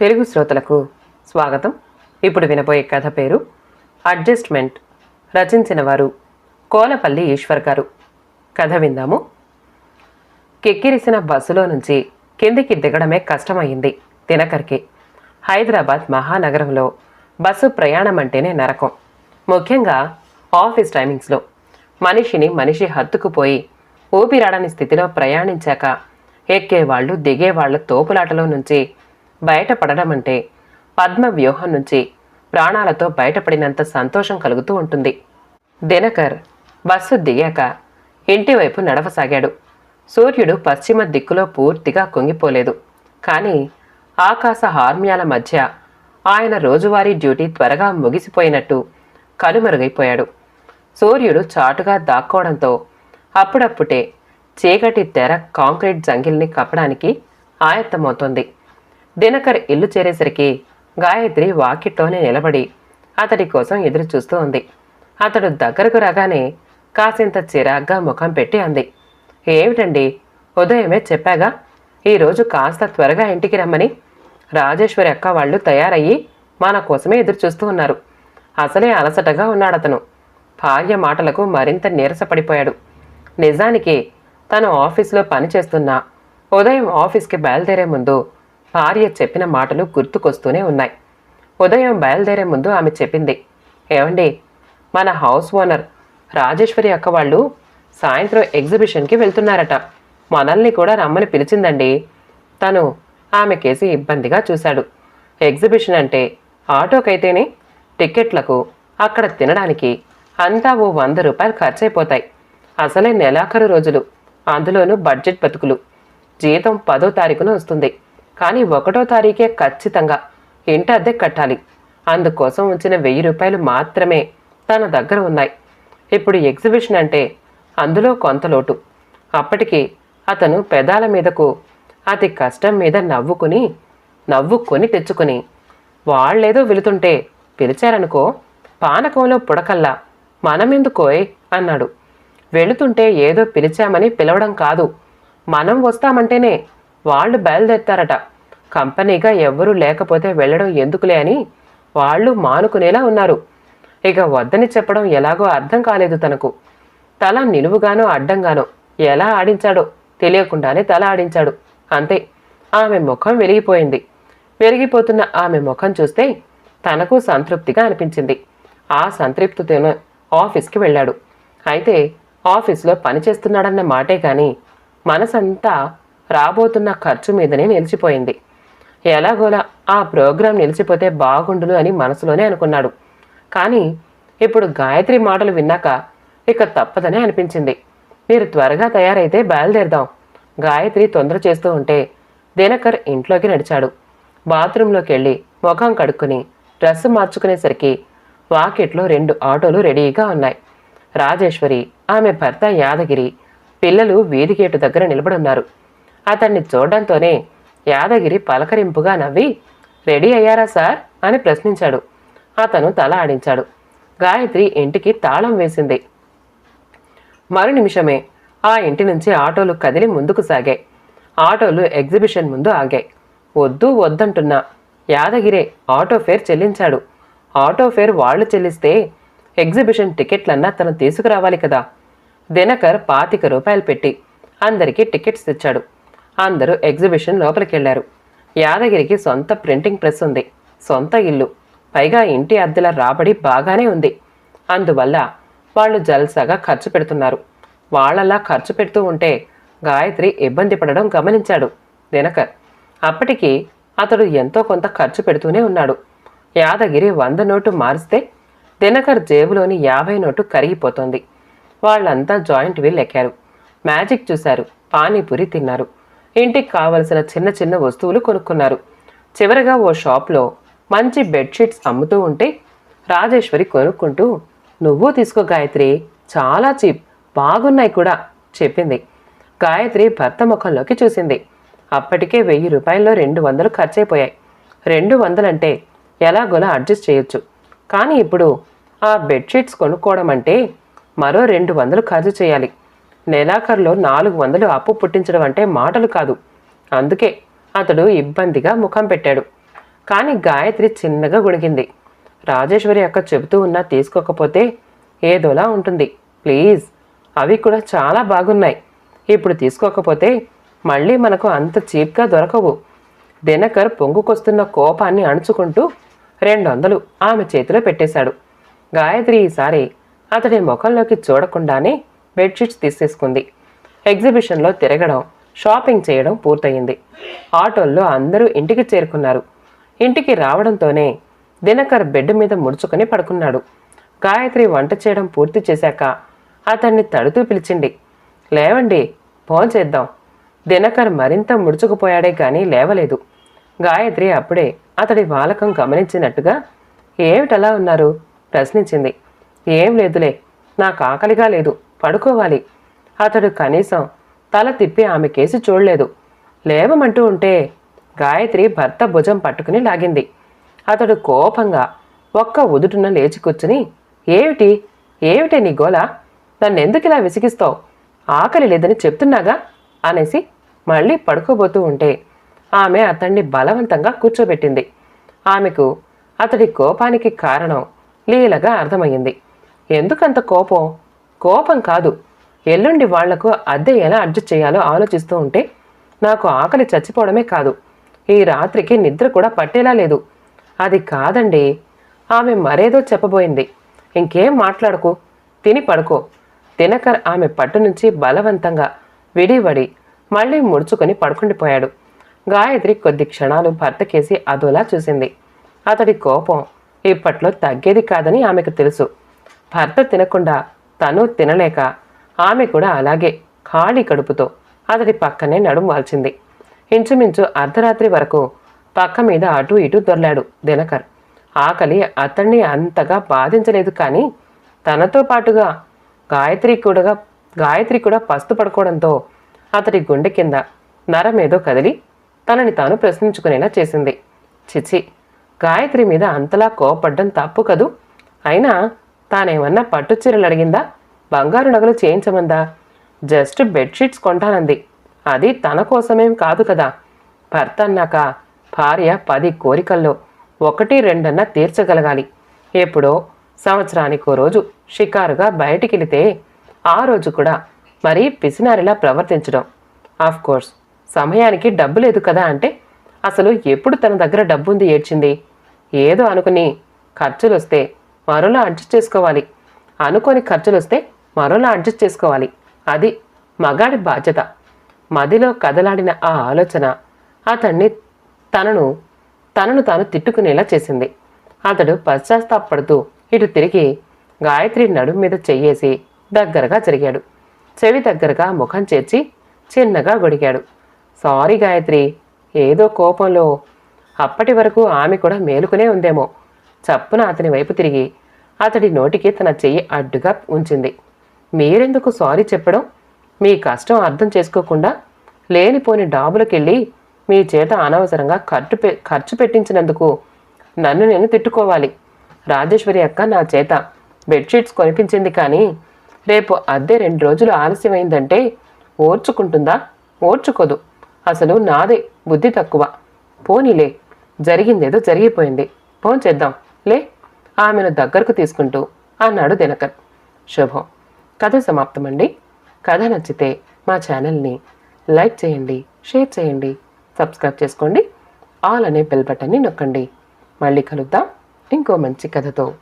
తెలుగు శ్రోతలకు స్వాగతం. ఇప్పుడు వినబోయే కథ పేరు అడ్జస్ట్మెంట్. రచించిన వారు కోలపల్లి ఈశ్వర్ గారు. కథ విందాము. కెక్కిరిసిన బస్సులో నుంచి కిందికి దిగడమే కష్టమైంది దినకర్కి. హైదరాబాద్ మహానగరంలో బస్సు ప్రయాణం అంటేనే నరకం. ముఖ్యంగా ఆఫీస్ టైమింగ్స్లో మనిషిని మనిషి హత్తుకుపోయి ఊపిరాడని స్థితిలో ప్రయాణించాక ఎక్కేవాళ్ళు దిగేవాళ్ళ తోపులాటలో నుంచి బయటపడడం అంటే పద్మ వ్యూహం నుంచి ప్రాణాలతో బయటపడినంత సంతోషం కలుగుతూ ఉంటుంది. దినకర్ బస్సు దిగాక ఇంటివైపు నడవసాగాడు. సూర్యుడు పశ్చిమ దిక్కులో పూర్తిగా కుంగిపోలేదు. కానీ ఆకాశ హార్మ్యాల మధ్య ఆయన రోజువారీ డ్యూటీ త్వరగా ముగిసిపోయినట్టు కనుమరుగైపోయాడు. సూర్యుడు చాటుగా దాక్కోవడంతో అప్పుడప్పుడే చీకటి తెర కాంక్రీట్ జంగిల్ని కప్పడానికి ఆయత్తమవుతోంది. దినకర్ ఇల్లు చేరేసరికి గాయత్రి వాకిట్లోనే నిలబడి అతడి కోసం ఎదురు చూస్తూ ఉంది. అతడు దగ్గరకు రాగానే కాసింత చిరాగ్గా ముఖం పెట్టి అంది. ఏమిటండి? ఉదయమే చెప్పాగా ఈరోజు కాస్త త్వరగా ఇంటికి రమ్మని. రాజేశ్వరి అక్క వాళ్ళు తయారయ్యి మన కోసమే ఎదురు చూస్తూ ఉన్నారు. అసలే అలసటగా ఉన్నాడతను. భార్య మాటలకు మరింత నీరసపడిపోయాడు. నిజానికి తను ఆఫీసులో పనిచేస్తున్నా ఉదయం ఆఫీస్కి బయలుదేరే ముందు భార్య చెప్పిన మాటలు గుర్తుకొస్తూనే ఉన్నాయి. ఉదయం బయలుదేరే ముందు ఆమె చెప్పింది ఏమండి మన హౌస్ ఓనర్ రాజేశ్వరి అక్క వాళ్ళు సాయంత్రం ఎగ్జిబిషన్కి వెళ్తున్నారట. మనల్ని కూడా రమ్మని పిలిచిందండి. తను ఆమె కేసి ఇబ్బందిగా చూశాడు. ఎగ్జిబిషన్ అంటే ఆటోకైతేనే టిక్కెట్లకు అక్కడ తినడానికి అంతా ఓ వంద రూపాయలు ఖర్చయిపోతాయి అసలే నెలాఖరు రోజులు. అందులోనూ బడ్జెట్ బతుకులు. జీతం పదో తారీఖున వస్తుంది. కానీ ఒకటో తారీఖే ఖచ్చితంగా ఇంటి అద్దె కట్టాలి. అందుకోసం ఉంచిన వెయ్యి రూపాయలు మాత్రమే తన దగ్గర ఉన్నాయి. ఇప్పుడు ఎగ్జిబిషన్ అంటే అందులో కొంత లోటు. అప్పటికి అతను పెదాల మీదకు అతి కష్టం మీద నవ్వుకుని నవ్వుకొని తెచ్చుకుని వాళ్ళేదో వెళుతుంటే పిలిచారనుకో పానకంలో పుడకల్లా మనమెందుకోయ్ అన్నాడు. వెళుతుంటే ఏదో పిలిచామని పిలవడం కాదు. మనం వస్తామంటేనే వాళ్ళు బయలుదేరుతారట. కంపెనీగా ఎవ్వరూ లేకపోతే వెళ్ళడం ఎందుకులే అని వాళ్ళు మానుకునేలా ఉన్నారు. ఇక వద్దని చెప్పడం ఎలాగో అర్థం కాలేదు తనకు. తల నిలువుగానో అడ్డంగానో ఎలా ఆడించాడో తెలియకుండానే తల ఆడించాడు. అంతే. ఆమె ముఖం వెలిగిపోయింది. వెలిగిపోతున్న ఆమె ముఖం చూస్తే తనకు సంతృప్తిగా అనిపించింది. ఆ సంతృప్తితోనే ఆఫీస్కి వెళ్ళాడు. అయితే ఆఫీస్లో పనిచేస్తున్నాడన్న మాటే కానీ మనసంతా రాబోతున్న ఖర్చు మీదనే నిలిచిపోయింది. ఎలాగోలా ఆ ప్రోగ్రాం నిలిచిపోతే బాగుండును అని మనసులోనే అనుకున్నాడు. కానీ ఇప్పుడు గాయత్రి మాటలు విన్నాక ఇక తప్పదనే అనిపించింది. మీరు త్వరగా తయారైతే బయలుదేరదాం. గాయత్రి తొందర చేస్తూ ఉంటే దినకర్ ఇంట్లోకి నడిచాడు. బాత్రూంలోకి వెళ్ళి ముఖం కడుక్కుని డ్రెస్ మార్చుకునేసరికి వాకిట్లో రెండు ఆటోలు రెడీగా ఉన్నాయి. రాజేశ్వరి ఆమె భర్త యాదగిరి పిల్లలు వీధి గేటు దగ్గర నిలబడున్నారు. అతన్ని చూడడంతోనే యాదగిరి పలకరింపుగా నవ్వి రెడీ అయ్యారా సార్? అని ప్రశ్నించాడు. అతను తల ఆడించాడు. గాయత్రి ఇంటికి తాళం వేసింది. మరు నిమిషమే ఆ ఇంటి నుంచి ఆటోలు కదిలి ముందుకు సాగాయి. ఆటోలు ఎగ్జిబిషన్ ముందు ఆగాయి. వద్దు వద్దంటున్నా. యాదగిరే ఆటో ఫేర్ చెల్లించాడు. ఆటో ఫేర్ వాళ్ళు చెల్లిస్తే ఎగ్జిబిషన్ టికెట్లన్నా తను తీసుకురావాలి కదా. దినకర్ పాతిక రూపాయలు పెట్టి అందరికీ టికెట్స్ తెచ్చాడు. అందరూ ఎగ్జిబిషన్ లోపలికి వెళ్ళారు యాదగిరికి సొంత ప్రింటింగ్ ప్రెస్ ఉంది. సొంత ఇల్లు. పైగా ఇంటి అద్దెల రాబడి బాగానే ఉంది. అందువల్ల వాళ్ళు జల్సాగా ఖర్చు పెడుతున్నారు. వాళ్ళలా ఖర్చు పెడుతూ ఉంటే గాయత్రి ఇబ్బంది పడడం గమనించాడు దినకర్. అప్పటికి అతడు ఎంతో కొంత ఖర్చు పెడుతూనే ఉన్నాడు. యాదగిరి వంద నోటు మారిస్తే దినకర్ జేబులోని యాభై నోటు కరిగిపోతోంది. వాళ్ళంతా జాయింట్ వీల్ ఎక్కారు మ్యాజిక్ చూశారు. పానీపూరి తిన్నారు. ఇంటికి కావలసిన చిన్న చిన్న వస్తువులు కొనుక్కున్నారు. చివరగా ఓ షాప్లో మంచి బెడ్షీట్స్ అమ్ముతూ ఉంటే రాజేశ్వరి కొనుక్కుంటూ నువ్వు తీసుకో గాయత్రి చాలా చీప్ బాగున్నాయి కూడా చెప్పింది. గాయత్రి భర్త ముఖంలోకి చూసింది. అప్పటికే వెయ్యి రూపాయల్లో రెండు వందలు ఖర్చయిపోయాయి రెండు వందలంటే ఎలాగోలా అడ్జస్ట్ చేయొచ్చు. కానీ ఇప్పుడు ఆ బెడ్షీట్స్ కొనుక్కోవడం అంటే మరో రెండు వందలు ఖర్చు చేయాలి. నెలాఖరులో నాలుగు వందలు అప్పు పుట్టించడం అంటే మాటలు కాదు. అందుకే అతడు ఇబ్బందిగా ముఖం పెట్టాడు. కానీ గాయత్రి చిన్నగా గుణిగింది రాజేశ్వరి అక్క చెబుతూ ఉన్నా తీసుకోకపోతే ఏదోలా ఉంటుంది. ప్లీజ్ అవి కూడా చాలా బాగున్నాయి. ఇప్పుడు తీసుకోకపోతే మళ్ళీ మనకు అంత చీప్గా దొరకవు. దినకర్ పొంగుకొస్తున్న కోపాన్ని అణుచుకుంటూ రెండు వందలు ఆమె చేతిలో పెట్టేశాడు. గాయత్రి ఈసారి అతడి ముఖంలోకి చూడకుండానే బెడ్షీట్స్ తీసేసుకుంది. ఎగ్జిబిషన్లో తిరగడం షాపింగ్ చేయడం పూర్తయింది. ఆటోల్లో అందరూ ఇంటికి చేరుకున్నారు. ఇంటికి రావడంతోనే దినకర్ బెడ్ మీద ముడుచుకొని పడుకున్నాడు. గాయత్రి వంట చేయడం పూర్తి చేశాక అతన్ని తడుతూ పిలిచింది లేవండి ఫోన్ చేద్దాం. దినకర్ మరింత ముడుచుకుపోయాడే కానీ లేవలేదు. గాయత్రి అప్పుడే అతడి వాలకం గమనించినట్టుగా ఏమిటలా ఉన్నారు? ప్రశ్నించింది. ఏం లేదులే నాకు ఆకలిగా లేదు. పడుకోవాలి. అతడు కనీసం తల తిప్పి ఆమె కేసి చూడలేదు. లేవమంటూ ఉంటే గాయత్రి భర్త భుజం పట్టుకుని లాగింది. అతడు కోపంగా ఒక్క ఉదుటున లేచి కూర్చుని ఏమిటి? ఏమిటే నీ గోల? నన్నెందుకు ఇలా విసిగిస్తావు? ఆకలి లేదని చెప్తున్నాగా? అనేసి మళ్ళీ పడుకోబోతూ ఉంటే ఆమె అతన్ని బలవంతంగా కూర్చోబెట్టింది. ఆమెకు అతడి కోపానికి కారణం లీలగా అర్థమయ్యింది. ఎందుకంత కోపం? కోపం కాదు. ఎల్లుండి వాళ్ళకు అద్దె ఎలా అడ్జస్ట్ చేయాలో ఆలోచిస్తూ ఉంటే నాకు ఆకలి చచ్చిపోవడమే కాదు. ఈ రాత్రికి నిద్ర కూడా పట్టేలా లేదు. అది కాదండి. ఆమె మరేదో చెప్పబోయింది. ఇంకేం మాట్లాడకు? తిని పడుకో. దినకర్ ఆమె పట్టు నుంచి బలవంతంగా విడివడి మళ్ళీ ముడుచుకొని పడుకుండిపోయాడు గాయత్రి కొద్ది క్షణాలు భర్తకేసి అదోలా చూసింది. అతడి కోపం ఇప్పట్లో తగ్గేది కాదని ఆమెకు తెలుసు. భర్త తినకుండా తను తినలేక ఆమె కూడా అలాగే ఖాళీ కడుపుతో అతడి పక్కనే నడుం వాల్చింది. ఇంచుమించు అర్ధరాత్రి వరకు పక్క మీద అటు ఇటు దొర్లాడు దినకర్. ఆకలి అతన్ని అంతగా బాధించలేదు కానీ తనతో పాటుగా గాయత్రి కూడా గాయత్రి కూడా పస్తు పడుకోవడంతో అతడి గుండె కింద నరమేదో కదిలి తనని తాను ప్రశ్నించుకునేలా చేసింది. చిచి గాయత్రి మీద అంతలా కోపడ్డం తప్పు కదూ? అయినా తానేమన్నా పట్టు చీరలు అడిగిందా? బంగారు నగలు చేయించమందా? Just bedsheets కొంటానంది. అది తన కోసమేం కాదు కదా. భర్త అన్నాక భార్య పది కోరికల్లో ఒకటి రెండన్నా తీర్చగలగాలి. ఎప్పుడో సంవత్సరానికో రోజు షికారుగా బయటికెళితే ఆ రోజు కూడా మరీ పిసినారిలా ప్రవర్తించడం. ఆఫ్కోర్స్ సమయానికి డబ్బు లేదు కదా అంటే అసలు ఎప్పుడు తన దగ్గర డబ్బుంది ఏడ్చింది? ఏదో అనుకుని ఖర్చులు వస్తే మరోలా అడ్జస్ట్ చేసుకోవాలి. అనుకోని ఖర్చులు వస్తే మరోలా అడ్జస్ట్ చేసుకోవాలి. అది మగాడి బాధ్యత. మదిలో కదలాడిన ఆ ఆలోచన అతన్ని తనను తనను తాను తిట్టుకునేలా చేసింది. అతడు పశ్చాత్తాపడుతూ ఇటు తిరిగి గాయత్రి నడుము మీద చెయ్యేసి దగ్గరగా జరిగాడు. చెవి దగ్గరగా ముఖం చేర్చి చిన్నగా గొడిగాడు. సారీ గాయత్రి ఏదో కోపంలో అప్పటి వరకు ఆమె కూడా మేలుకునే ఉందేమో. చప్పున అతని వైపు తిరిగి అతడి నోటికి తన చెయ్యి అడ్డుగా ఉంచింది. మీరెందుకు సారీ చెప్పడం? మీ కష్టం అర్థం చేసుకోకుండా లేనిపోని డాబులకెళ్ళి మీ చేత అనవసరంగా ఖర్చు పె ఖర్చు పెట్టించినందుకు నన్ను నేను తిట్టుకోవాలి. రాజేశ్వరి అక్క నా చేత బెడ్షీట్స్ కొనిపించింది కానీ రేపు అద్దె రెండు రోజులు ఆలస్యమైందంటే ఓర్చుకుంటుందా? ఓర్చుకోదు. అసలు నాదే బుద్ధి తక్కువ. పోనీలే జరిగిందేదో జరిగిపోయింది. ఫోన్ చేద్దాం. లే ఆమెను దగ్గరకు తీసుకుంటూ అన్నాడు దినకర్. శుభం. కథ సమాప్తమండి. కథ నచ్చితే మా ఛానల్ని లైక్ చేయండి షేర్ చేయండి సబ్స్క్రైబ్ చేసుకోండి ఆల్ అనే బెల్ బటన్ని నొక్కండి. మళ్ళీ కలుద్దాం. ఇంకో మంచి కథతో.